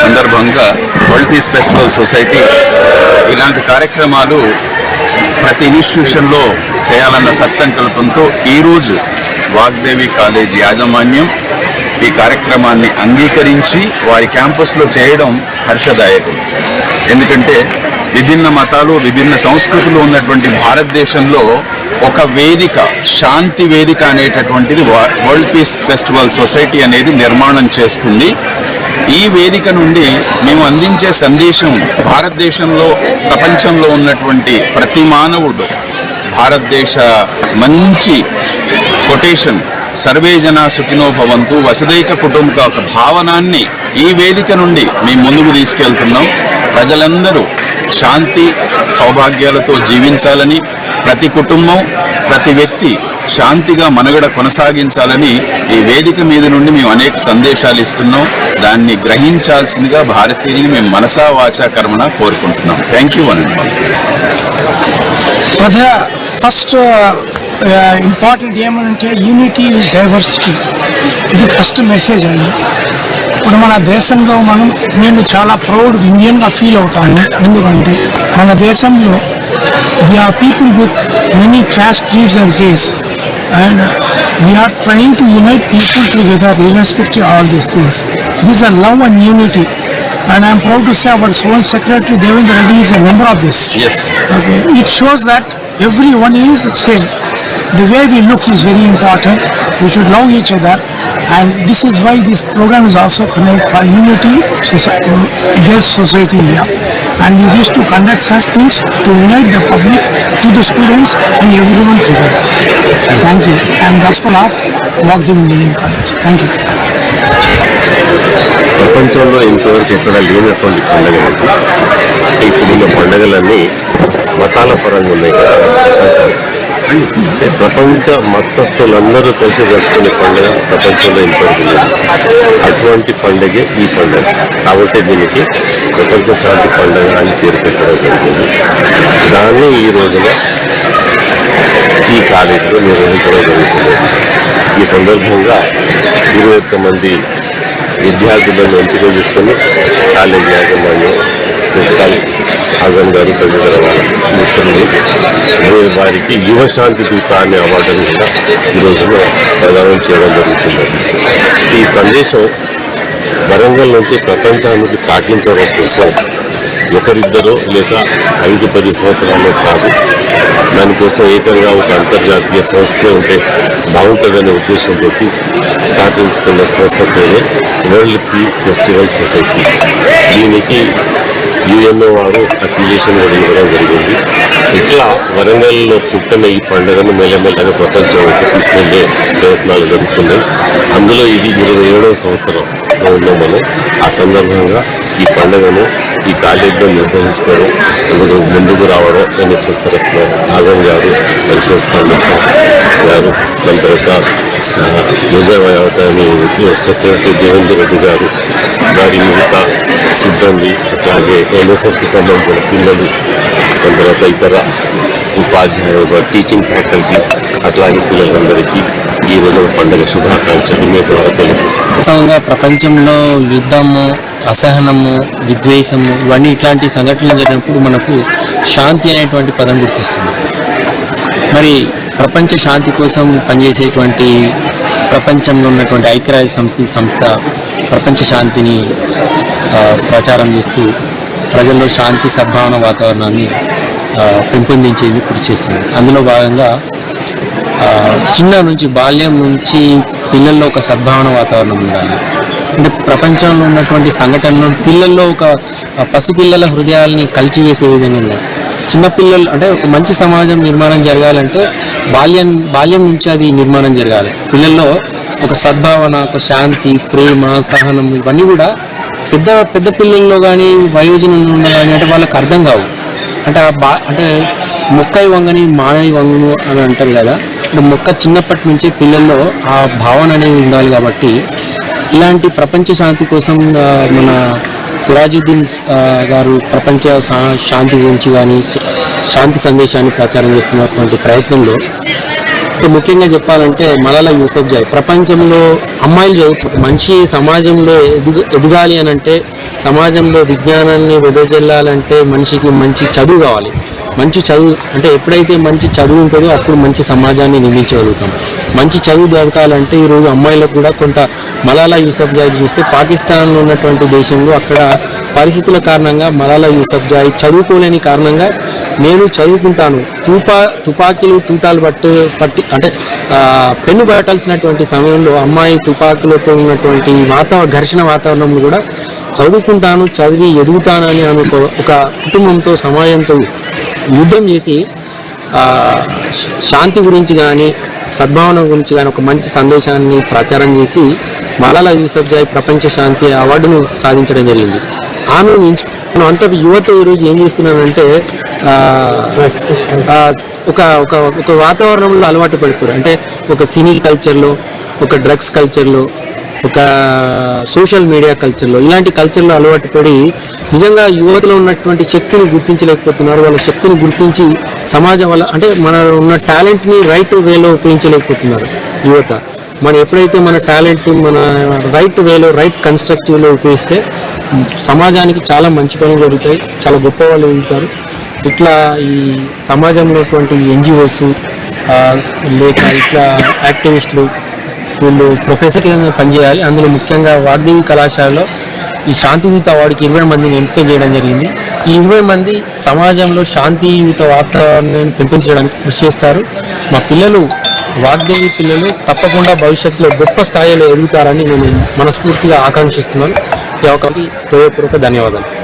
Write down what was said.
సందర్భంగా world peace festival society ఇలాంటి కార్యక్రమాలు ప్రతి ఇన్స్టిట్యూషన్లో చేయాలన్న సత్సంకల్పంతో ఈరోజు వాగ్దేవి కాలేజ్ యాజమాన్యం ఈ కార్యక్రమాన్ని అంగీకరించి వారి క్యాంపస్లో చేయడం హర్షదాయకం. ఎందుకంటే విభిన్న మతాలు విభిన్న సంస్కృతులు ఉన్నటువంటి భారతదేశంలో ఒక వేదిక శాంతి వేదిక అనేటటువంటిది వా- వరల్డ్ పీస్ ఫెస్టివల్ సొసైటీ అనేది నిర్మాణం చేస్తుంది. ఈ వేదిక నుండి మేము అందించే సందేశం భారతదేశంలో ప్రపంచంలో ఉన్నటువంటి ప్రతి మానవుడు భారతదేశ మంచి కొటేషన్ సర్వే జన సుఖినోభవంతు వసుదైక కుటుంబ ఒక భావనాన్ని ఈ వేదిక నుండి మేము ముందుకు తీసుకెళ్తున్నాం. ప్రజలందరూ శాంతి సౌభాగ్యాలతో జీవించాలని ప్రతి కుటుంబం ప్రతి వ్యక్తి శాంతిగా మనుగడ కొనసాగించాలని ఈ వేదిక మీద నుండి మేము అనేక సందేశాలు ఇస్తున్నాం. దాన్ని గ్రహించాల్సిందిగా భారతీయుల్ని మేము మనసా వాచా కర్మన కోరుకుంటున్నాం. Thank you one first important ఏమనంటే యూనిటీ ఈజ్ డైవర్సిటీ ఇది ఫస్ట్ మెసేజ్ అండి. ఇప్పుడు మన దేశంలో మనం నేను చాలా ప్రౌడ్ ఇండియన్గా ఫీల్ అవుతాను. ఎందుకంటే మన దేశంలో we are people with many caste creeds and and we are trying to unite people together irrespective of all these things. These are love and unity. And I'm proud to say our Swan Secretary Devendra Reddy is a member of this. Yes. Okay. It shows that everyone is same. The way we look is very important. We should love each other. And this is why this program is also connected for unity, so, uh, society here. And we wish to conduct such things to unite the public to the students and everyone together. Thank you. I'm Dr. of Wagdev Engineering College. Thank you. ప్రపంచంలో ఇంతవరకు ఎక్కడ లేనటువంటి పండుగ ఇది ఇప్పుడున్న పండుగలన్నీ మతాల పరంగా ఉన్నాయి కదా ప్రపంచ మతస్థులందరూ కలిసి జరుపుకునే పండుగ ప్రపంచంలో ఇంతవరకు లేదు. అటువంటి పండుగే ఈ పండుగ. కాబట్టి దీనికి ప్రపంచ శాంతి పండుగ అని పేరు పెట్టడం జరిగింది. దాన్ని ఈ రోజున ఈ కాలేజీలో నిర్వహించడం జరుగుతుంది. ఈ సందర్భంగా ఇరవై ఒక్క మంది విద్యార్థులను ఎంపిక చేసుకుని కాలేజీ యాజమాన్యం ప్రిన్సిపాల్ హాజన్ గారు తదితర మిత్రులు వారికి యువశాంతి దూత అనే అవార్డును కూడా ఈ ప్రదానం చేయడం జరుగుతుంది. ఈ సందేశం వరంగల్ నుంచి ప్రపంచానికి పాటించడం కోసం ఒకరిద్దరో లేక ఐదు పది సంవత్సరాలు కాదు. దానికోసం ఏకంగా ఒక అంతర్జాతీయ సంస్థ ఉంటే బాగుంటుందనే ఉద్దేశంతో స్థాపించుకున్న సంస్థ పేరే వరల్డ్ పీస్ ఫెస్టివల్ సొసైటీ. దీనికి యుఎన్ఓ వారు అఫిలియేషన్ కూడా ఇవ్వడం జరిగింది. ఇట్లా వరంగల్లో పుట్టిన ఈ పండుగను మెల్లమెల్లగా ప్రపంచంలోకి తీసుకెళ్ళే ప్రయత్నాలు జరుగుతున్నాయి. అందులో ఇది ఇరవై ఏడవ సంవత్సరం ఉన్నాం మనం ఆ సందర్భంగా ఈ పండుగను ఈ కాలేజీలో నిర్వహించుకోవడం అందుకు ముందుకు రావడం ఎన్ఎస్ఎస్ తరఫున ఆజం గారు మరి గారు మన తర్వాత నిజామాబాద్ సెక్రటరీ దేవేంద్ర రెడ్డి గారు వారి మిగతా సిబ్బంది అట్లాగే ఎన్ఎస్ఎస్కి సంబంధించిన పిల్లలు దాని తర్వాత ఇతర ఉపాధ్యాయులు టీచింగ్ ఫ్యాకల్టీ అట్లాగే పిల్లలందరికీ ఈ రోజు పండుగ శుభాకాంక్షలు. మీ ద్వారా తెలియజేస్తాం ప్రపంచంలో యుద్ధము అసహనము విద్వేషము ఇవన్నీ ఇట్లాంటి సంఘటనలు జరిగినప్పుడు మనకు శాంతి అనేటువంటి పదం గుర్తిస్తుంది. మరి ప్రపంచ శాంతి కోసం పనిచేసేటువంటి ప్రపంచంలో ఉన్నటువంటి ఐక్యరాజ్య సంస్థ సంస్థ ప్రపంచ శాంతిని ప్రచారం చేస్తూ ప్రజల్లో శాంతి సద్భావన వాతావరణాన్ని పెంపొందించేది పెంపొందించేందుకు కృషి చేస్తుంది. అందులో భాగంగా చిన్న నుంచి బాల్యం నుంచి పిల్లల్లో ఒక సద్భావన వాతావరణం ఉండాలి. అంటే ప్రపంచంలో ఉన్నటువంటి సంఘటనలు పిల్లల్లో ఒక పసిపిల్లల హృదయాల్ని కలిచివేసే విధంగా ఉన్నాయి. చిన్నపిల్లలు అంటే ఒక మంచి సమాజం నిర్మాణం జరగాలంటే బాల్యం బాల్యం నుంచి అది నిర్మాణం జరగాలి. పిల్లల్లో ఒక సద్భావన ఒక శాంతి ప్రేమ సహనం ఇవన్నీ కూడా పెద్ద పెద్ద పిల్లల్లో కానీ వయోజనంలో కానీ అంటే వాళ్ళకి అర్థం కావు. అంటే ఆ బా అంటే మొక్కై వంగని మానవి వంగును అని అంటారు కదా. అంటే మొక్క చిన్నప్పటి నుంచి పిల్లల్లో ఆ భావన అనేది ఉండాలి కాబట్టి ఇలాంటి ప్రపంచ శాంతి కోసం మన సిరాజుద్దీన్ గారు ప్రపంచ శా- శాంతి గురించి కానీ శాంతి సందేశాన్ని ప్రచారం చేస్తున్నటువంటి ప్రయత్నంలో ముఖ్యంగా చెప్పాలంటే మలాలా యూసఫ్ జాయ్. ప్రపంచంలో అమ్మాయిలు చదువు మంచి సమాజంలో ఎదుగు ఎదగాలి అని అంటే సమాజంలో విజ్ఞానాన్ని వెదజల్లాలంటే మనిషికి మంచి చదువు కావాలి. మంచి చదువు అంటే ఎప్పుడైతే మంచి చదువు ఉంటుందో అప్పుడు మంచి సమాజాన్ని నిర్మించగలుగుతాం. మంచి చదువు దొరకాలంటే ఈరోజు అమ్మాయిలకు కూడా కొంత మలాలా యూసఫ్జాయి చూస్తే పాకిస్తాన్లో ఉన్నటువంటి దేశంలో అక్కడ పరిస్థితుల కారణంగా మలాలా యూసఫ్జాయి చదువుకోలేని కారణంగా నేను చదువుకుంటాను. తుపా తుపాకీలు తూటాలు పట్టు పట్టి అంటే పెన్ను పట్టాల్సినటువంటి సమయంలో అమ్మాయి తుపాకులతో ఉన్నటువంటి వాతావరణ ఘర్షణ వాతావరణంలో కూడా చదువుకుంటాను చదివి ఎదుగుతానని అనుకో ఒక ఒక కుటుంబంతో సమాజంతో యుద్ధం చేసి శాంతి గురించి కానీ సద్భావన గురించి కానీ ఒక మంచి సందేశాన్ని ప్రచారం చేసి మలాలా యూసఫ్జాయ్ ప్రపంచ శాంతి అవార్డును సాధించడం జరిగింది. ఆమె మనం అంత యువత ఈరోజు ఏం ఆ, ఒక ఒక ఒక వాతావరణంలో అలవాటు పడిపోయారు. అంటే ఒక సినీ కల్చర్లో ఒక డ్రగ్స్ కల్చర్లో ఒక సోషల్ మీడియా కల్చర్లో ఇలాంటి కల్చర్లో అలవాటు పడి నిజంగా యువతలో ఉన్నటువంటి శక్తిని గుర్తించలేకపోతున్నారు. వాళ్ళ శక్తిని గుర్తించి సమాజం వల్ల అంటే మన ఉన్న టాలెంట్ని రైట్ వేలో ఉపయోగించలేకపోతున్నారు యువత. మనం ఎప్పుడైతే మన టాలెంట్ మన రైట్ వేలో రైట్ కన్స్ట్రక్టివ్లో ఉపయోగిస్తే సమాజానికి చాలా మంచి పనులు జరుగుతాయి చాలా గొప్ప వాళ్ళు ఎదుగుతారు ఇట్లా ఈ సమాజంలో ఉన్నటువంటి ఎన్జిఓస్ లేక ఇట్లా యాక్టివిస్టులు వీళ్ళు ప్రొఫెసర్ కింద పనిచేయాలి. అందులో ముఖ్యంగా వాగ్దేవి కళాశాలలో ఈ శాంతియుత అవార్డుకి ఇరవై మందిని ఎంపిక చేయడం జరిగింది. ఈ ఇరవై మంది సమాజంలో శాంతియుత వాతావరణాన్ని పెంపొందించడానికి కృషి చేస్తారు. మా పిల్లలు వాగ్దేవి పిల్లలు తప్పకుండా భవిష్యత్తులో గొప్ప స్థాయిలో ఎదుగుతారని నేను మనస్ఫూర్తిగా ఆకాంక్షిస్తున్నాను. ఈ అవకాశం హృదయపూర్వక ధన్యవాదాలు.